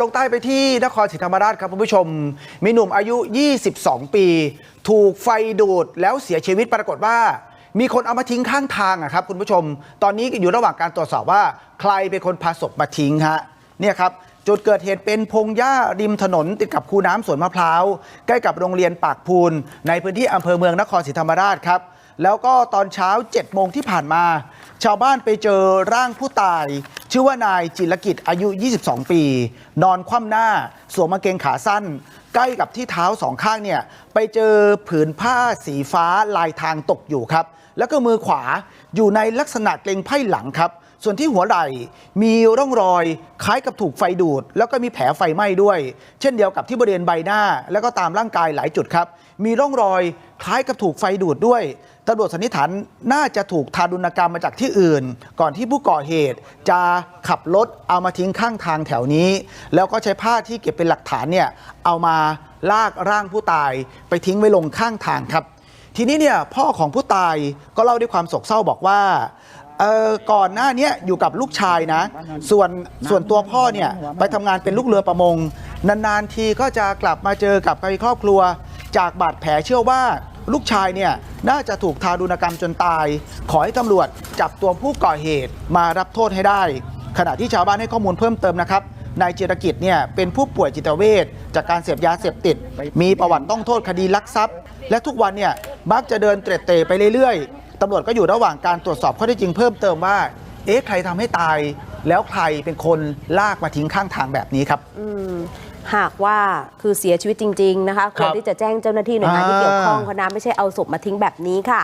ลงใต้ไปที่นครศรีธรรมราชครับคุณผู้ชม มีหนุ่มอายุ 22 ปี ถูกไฟดูดแล้วเสียชีวิตปรากฏว่า มีคนเอามาทิ้งข้างทางอะครับคุณผู้ชม ตอนนี้อยู่ระหว่างการตรวจสอบว่า ใครเป็นคนพาศพมาทิ้งฮะเนี่ยครับจุดเกิดเหตุเป็นพงหญ้าริมถนนติดกับคูน้ำสวนมะพร้าวใกล้กับโรงเรียนปากพูน ในพื้นที่อำเภอเมืองนครศรีธรรมราชครับแล้วก็ตอนเช้า7โมงที่ผ่านมา ชาวบ้านไปเจอร่างผู้ตาย ชื่อว่านายจิรกิจอายุ 22 ปี นอนคว่ำหน้า สวมกางเกงขาสั้น ใกล้กับที่เท้าสองข้างเนี่ยไปเจอผืนผ้าสีฟ้าลายทางตกอยู่ครับ แล้วก็มือขวาอยู่ในลักษณะเกรงไพ่หลังครับ ส่วนที่หัวไหล่มีร่องรอยคล้ายกับถูกไฟดูด แล้วก็มีแผลไฟไหม้ด้วย เช่นเดียวกับที่บริเวณใบหน้า แล้วก็ตามร่างกายหลายจุดครับ มีร่องรอยคล้ายกับถูกไฟดูดด้วยตำรวจสันนิษฐานน่าจะถูกทารุณกรรมมาจากที่อื่น ก่อนที่ผู้ก่อเหตุจะขับรถเอามาทิ้งข้างทางแถวนี้ แล้วก็ใช้ผ้าที่เก็บเป็นหลักฐานเนี่ยเอามาลากร่างผู้ตายไปทิ้งไว้ลงข้างทางครับ ทีนี้เนี่ยพ่อของผู้ตายก็เล่าด้วยความโศกเศร้าบอกว่า เออก่อนหน้าเนี้ยอยู่กับลูกชายนะ ส่วนส่วนตัวพ่อเนี่ยไปทำงานเป็นลูกเรือประมง นานๆทีก็จะกลับมาเจอกับครอบครัว จากบาดแผลเชื่อว่าลูกชายเนี่ยน่าจะถูกทารุณกรรมจนตาย ขอให้ตำรวจจับตัวผู้ก่อเหตุมารับโทษให้ได้ ขณะที่ชาวบ้านให้ข้อมูลเพิ่มเติมนะครับนายจิรกิจเนี่ยเป็นผู้ป่วยจิตเวชจากการเสพยาเสพติด มีประวัติต้องโทษคดีลักทรัพย์ และทุกวันเนี่ยมักจะเดินเตร็ดเตะไปเรื่อยๆ ตำรวจก็อยู่ระหว่างการตรวจสอบข้อเท็จจริงเพิ่มเติมว่า เอ๊ะใครทำให้ตาย แล้วใครเป็นคนลากมาทิ้งข้างทางแบบนี้ครับอืมหากว่าคือเสียชีวิตจริง ๆ นะคะควรที่จะแจ้งเจ้าหน้าที่หน่วยงานที่เกี่ยวข้องอ่าเพราะน้ำไม่ใช่เอาศพมาทิ้งแบบนี้ค่ะ